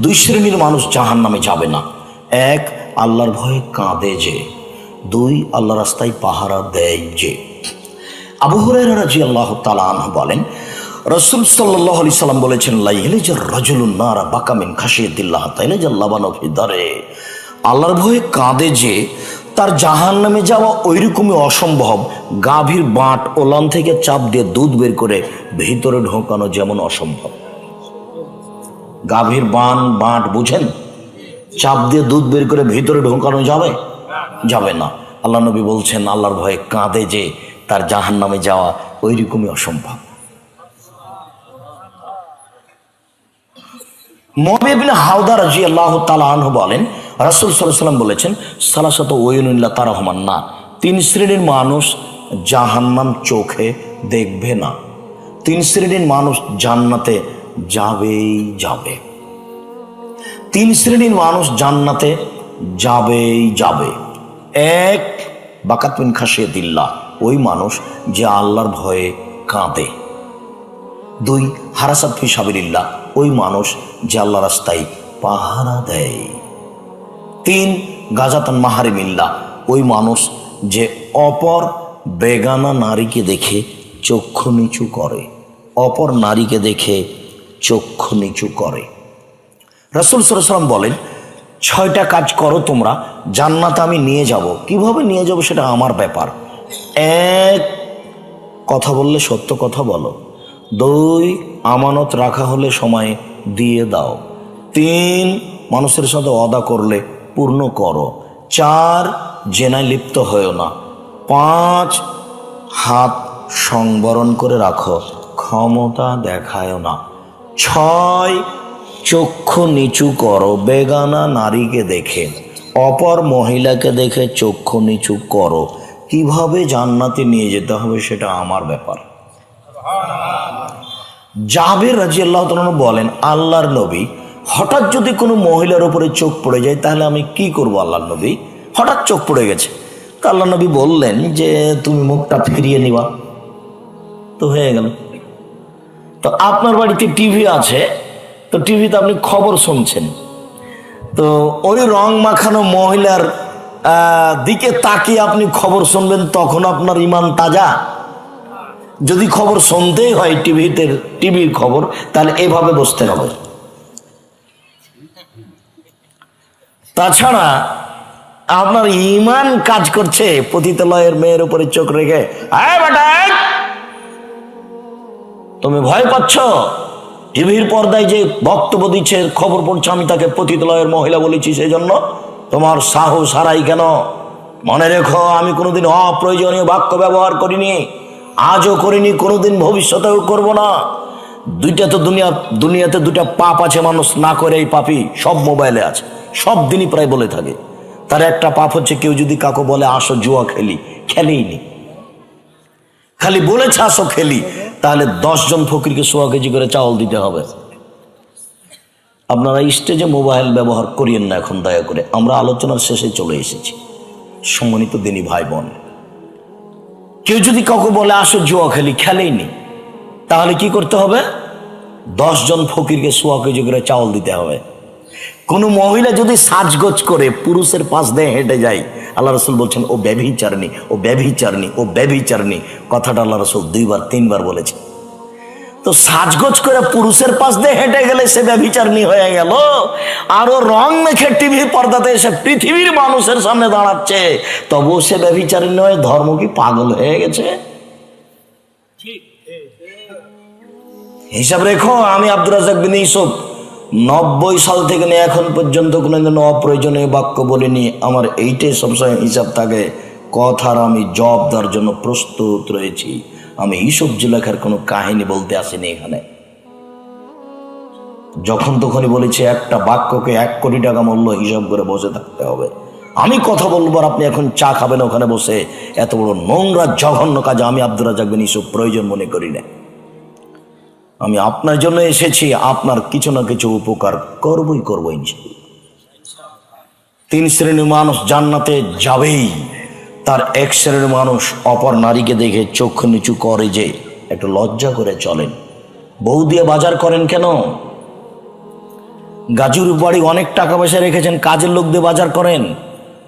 দুই শ্রেণির মানুষ জাহান নামে যাবে না। এক, আল্লাহর ভয়ে কাঁদে যে। দুই আল্লাহ রাস্তায় পাহারা দেয় যে। আবু রাজি আল্লাহ তালা বলেন, রসুল সাল্লাহ আলি সাল্লাম বলেছেন লাইলে যে রজুলুন নারা বাকামিন খাসিয়ে দিল্লাহ তাইলে যে লাবানো ভিতরে আল্লাহর ভয়ে কাঁদে যে, তার জাহান নামে যাওয়া ওইরকমই অসম্ভব। গাভীর বাঁট ওলান থেকে চাপ দিয়ে দুধ বের করে ভিতরে ঢোকানো যেমন অসম্ভব। গাভীর বান, বাঁট বুঝেন? চাপ দিয়ে দুধ বের করে ভিতরে ঢোকানো যাবে? যাবে না। আল্লাহ নবী বলছেন, আল্লাহর ভয়ে কাঁদে যে তার জাহান নামে যাওয়া ওই রকমই অসম্ভব হাওদা রাজি আল্লাহ তালাহ বলেন, রাসুল সাল্লাম বলেছেন, সালাসাত তার রহমান না তিন শ্রেণির মানুষ জাহান্নাম চোখে দেখবে না। তিন শ্রেণির মানুষ জান্নাতে যাবেই যাবে। তিন শ্রেণির মানুষ জান্নাতে যাবেই যাবে। এক বাকাতুন খাসিয়ে দিল্লা ওই মানুষ যে আল্লাহর ভয়ে কাঁদে। দুই, হারাসাত ফি সাবিরিল্লাহ ওই মানুষ যে আল্লাহ রাস্তায় পাহারা দেয়। তিন, গাজাতান মাহারিমিল্লা ওই মানুষ যে অপর বেগানা নারীকে দেখে চক্ষু নিচু করে, অপর নারীকে দেখে চক্ষু নিচু করে। রসুল সরসালাম বলেন, ছয়টা কাজ করো তোমরা, জান্নাতে আমি নিয়ে যাব। কীভাবে নিয়ে যাব সেটা আমার ব্যাপার। এক, কথা বললে সত্য কথা বলো। দুই, আমানত রাখা হলে সময় দিয়ে দাও। তিন, মানুষের সাথে অদা করলে পূর্ণ করো। চার, জেনায় লিপ্ত হয়েও না। পাঁচ, হাত সংবরণ করে রাখো। ক্ষমতা দেখায় না। ছয় চক্ষু নিচু করো। বেগানা নারীকে দেখে, অপর মহিলাকে দেখে চক্ষু নিচু করো। কীভাবে জান্নাতে নিয়ে যেতে হবে সেটা আমার ব্যাপার। জাবের রাজি আল্লাহ বলেন, আল্লাহর নবী, হঠাৎ যদি কোনো মহিলার উপরে চোখ পড়ে যায়, তাহলে আমি কি করব আল্লাহর নবী? হঠাৎ চোখ পড়ে গেছে। তা আল্লাহ নবী বললেন যে, তুমি মুখটা ফিরিয়ে নিবা। তো হয়ে গেল। তো আপনার বাড়িতে টিভি আছে, তো টিভিতে আপনি খবর শুনছেন। তো ওই রং মাখানো মহিলার দিকে তাকিয়ে আপনি খবর শুনবেন, তখন আপনার ইমান তাজা। যদি খবর শুনতেই হয় টিভিতে, টিভির খবর, তাহলে এভাবে বসতে হবে। তাছাড়া আপনার ইমান কাজ করছে, পতিতালয়ের মেয়ের উপরে চোখ রেখে। আয় বেটা। তুমি ভয় পাচ্ছ? টিভির পর্দায় যে বক্তব্য দিচ্ছে, খবর পড়ছে, আমি তাকে পতিতালয়ের মহিলা বলেছি সেই জন্য তোমার সাহস হারাই কেন? মনে রেখো, আমি কোনোদিন অপ্রয়োজনীয় বাক্য ব্যবহার করিনি। আজও করিনি, কোনোদিন ভবিষ্যতেও করব না। দুইটা তো দুনিয়া, দুনিয়াতে দুটা পাপ আছে মানুষ না করে এই পাপি সব মোবাইলে আছে। সব দিনই প্রায় বলে থাকে। তার একটা পাপ হচ্ছে, কেউ যদি কাকু বলে, আসো জুয়া খেলি। খেলেই নি। খালি বলেছে, আসো খেলি। তাহলে দশজন ফকিরকে সোয়া কেজি করে চাউল দিতে হবে। আপনারা স্টেজে মোবাইল ব্যবহার করিয়েন না এখন, দয়া করে। আমরা আলোচনার শেষে চলে এসেছি। সম্মানিত দিনী ভাই বোন কেউ যদি কাউকে বলে, আসো জুয়া খেলি, খেলেই নি। তাহলে কি করতে হবে? দশজন ফকিরকে সোয়া কেজি করে চাউল দিতে হবে। কোনো মহিলা যদি সাজগোজ করে, পুরুষের পাশ দিয়ে হেঁটে যায় আল্লাহ রসুল বলছেন ও ব্যভিচারণী ও ব্যভিচারণী ও ব্যভিচারণী। কথাটা আল্লাহ রসুল দুইবার তিনবার বলেছে তো সাজগোজ করে পুরুষের পাশ দিয়ে হেঁটে গেলে সে ব্যভিচারণী হয়ে গেল। আরও রং মেখে টিভির পর্দাতে এসে পৃথিবীর মানুষের সামনে দাঁড়াচ্ছে। তবুও সে ব্যভিচারণী হয়ে ধর্ম কি পাগল হয়ে গেছে? হিসাব রেখো আমি আব্দুর রাজাক বিন ইসুফ নব্বই সাল থেকে নিয়ে এখন পর্যন্ত কোনোদিন অপ্রয়োজনীয় বাক্য বলিনি। আমার এইটাই সবসময় হিসাব থাকে, কথার আমি জব দেওয়ার জন্য প্রস্তুত রয়েছি। আমি ইসুফ জুলেখার কোনো কাহিনী বলতে আসিনি এখানে। যখন তখনই বলেছি, একটা বাক্যকে এক কোটি টাকা মূল্য হিসাব করে বসে থাকতে হবে। আমি কথা বলব আর আপনি এখন চা খাবেন ওখানে বসে। এত বড় নোংরা, জঘন্য কাজ আমি আব্দুর রাজাক বিন ইসুফ প্রয়োজন মনে করি না। আমি আপনার জন্য এসেছি, আপনার কিছু না কিছু উপকার করবই করব তিন শ্রেণির মানুষ জান্নাতে যাবেই। তার এক শ্রেণির মানুষ অপর নারীকে দেখে চক্ষু নিচু করে যে একটু লজ্জা করে চলেন। বউ দিয়ে বাজার করেন কেন? গাজুর বাড়ি অনেক টাকা পয়সা রেখেছেন, কাজের লোক দিয়ে বাজার করেন।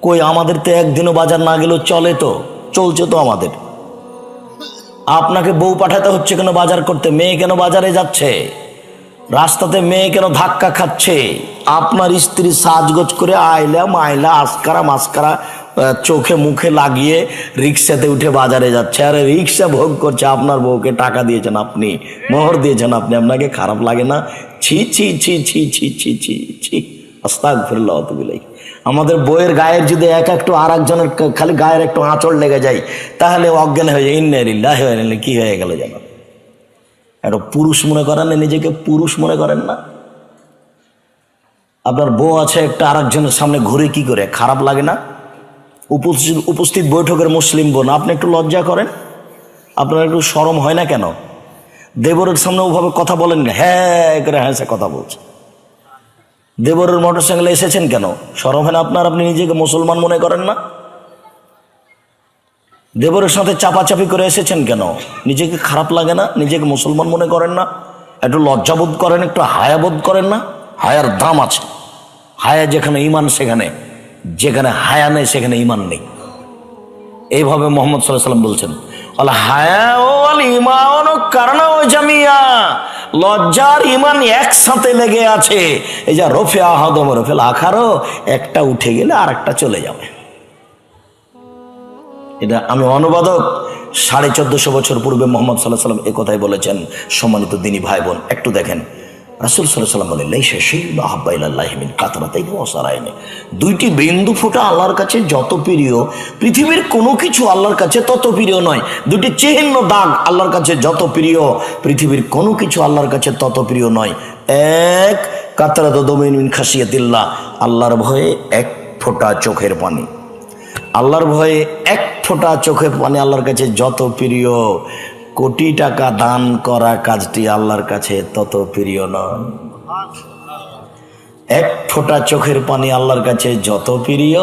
কই আমাদের তো একদিনও বাজার না গেলেও চলে তো, চলছে তো আমাদের। আপনাকে বউ পাঠাতে হচ্ছে কেন বাজার করতে? মেয়ে কেন বাজারে যাচ্ছে? রাস্তাতে মেয়ে কেন ধাক্কা খাচ্ছে? আপনার স্ত্রী সাজগোজ করে আইলা মাইলা আসকারা মাস্কারা চোখে মুখে লাগিয়ে রিক্সাতে উঠে বাজারে যাচ্ছে। আরে রিক্সা ভোগ করছে, আপনার বউকে টাকা দিয়েছেন আপনি, মোহর দিয়েছেন আপনি, আপনাকে খারাপ লাগে না? ছি ছি ছি ছি ছি ছি ছি ছি আস্তাক ফিরল্লাহ তুবিলাই আমাদের বইয়ের গায়ের যদি এক একটু আর একজনের খালি গায়ের একটু আঁচড় লেগে যায়, তাহলে অজ্ঞান হয়ে যায়। ইন্নারিল্লাহ হয়ে কি হয়ে গেল যেন একটা পুরুষ মনে করেন নিজেকে পুরুষ মনে করেন না? আপনার বউ আছে একটা আরেকজনের সামনে ঘুরে কি করে? খারাপ লাগে না? উপস্থিত উপস্থিত বৈঠকের মুসলিম বোন, আপনি একটু লজ্জা করেন? আপনার একটু সরম হয় না কেন? দেবরের সামনে ওভাবে কথা বলেন না। হ্যাঁ করে হ্যাঁ সে কথা বলছে। দেবরের মোটর সাইকেলে এসেছেন কেন? সরম হয় না আপনার? আপনি নিজেকে মুসলমান মনে করেন না? দেবরের সাথে চাপাচাপি করে এসেছেন কেন? নিজেকে খারাপ লাগে না? নিজেকে মুসলমান মনে করেন না? একটু লজ্জাবোধ করেন, একটু হায়াবোধ করেন না? হায়ার দাম আছে। হায়া যেখানে ইমান সেখানে। যেখানে হায়া নেই, সেখানে ইমান নেই। এইভাবে মোহাম্মদ সাল্লাহ সাল্লাম বলছেন। হায়া ও আল ইমান কারণ জামিয়া। লজ্জার ইমান একসাথে লেগে আছে। এই যা রফে আহদম, রফে আখারও একটা উঠে গেলে আর একটা চলে যাবে। এটা আমি অনুবাদক, সাড়ে চোদ্দশো বছর পূর্বে মোহাম্মদ সাল্লাহ সাল্লাম এ কথাই বলেছেন সম্মানিত দিনী ভাই বোন, একটু দেখেন। রাসুল সাল্লাহ সাল্লাম বলেন লেসে সেই আহ্বাইল্লাহিমিন কাতরাতাই ওসারাইনে দুইটি বিন্দু ফোঁটা আল্লাহর কাছে যত প্রিয়, পৃথিবীর কোনো কিছু আল্লাহর কাছে তত প্রিয় নয়। দুটি চিহ্ন দাগ আল্লাহর কাছে যত প্রিয়, পৃথিবীর কোনো কিছু আল্লাহর কাছে তত প্রিয় নয়। এক, কাতরাত দমিন খাসিয়াতিল্লাহ আল্লাহর ভয়ে এক ফোঁটা চোখের পানি। আল্লাহর ভয়ে এক ফোঁটা চোখের পানি আল্লাহর কাছে যত প্রিয়। কোটি টাকা দান করা কাজটি আল্লাহর কাছে তত প্রিয় নয়। এক ফোঁটা চোখের পানি আল্লাহর কাছে যত প্রিয়,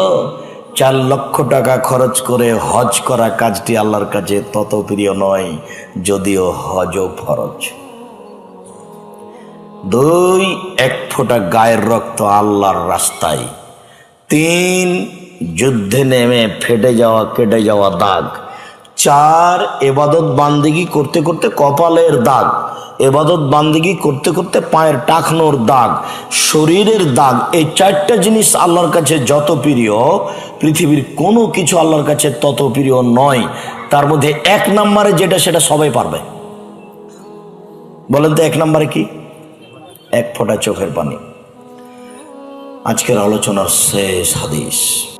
চার লক্ষ টাকা খরচ করে হজ করা কাজটি আল্লাহর কাছে তত প্রিয় নয়, যদিও হজও ফরজ। দুই, এক ফোঁটা গায়ের রক্ত আল্লাহর রাস্তায়। তিন, যুদ্ধে নেমে ফেটে যাওয়া, কেটে যাওয়া দাগ। চার এবাদত বান্দিগি করতে করতে কপালের দাগ, এবাদত বান্দিগি করতে করতে পায়ের টাকনোর দাগ, শরীরের দাগ, এই চারটা জিনিস আল্লাহর কাছে যত প্রিয়, পৃথিবীর কোনো কিছু আল্লাহর কাছে তত প্রিয় নয়। তার মধ্যে এক নম্বরে যেটা, সেটা সবাই পারবে। বলেন তো এক নম্বরে কি? এক ফোঁটা চোখের পানি। আজকের আলোচনার শেষ হাদিস।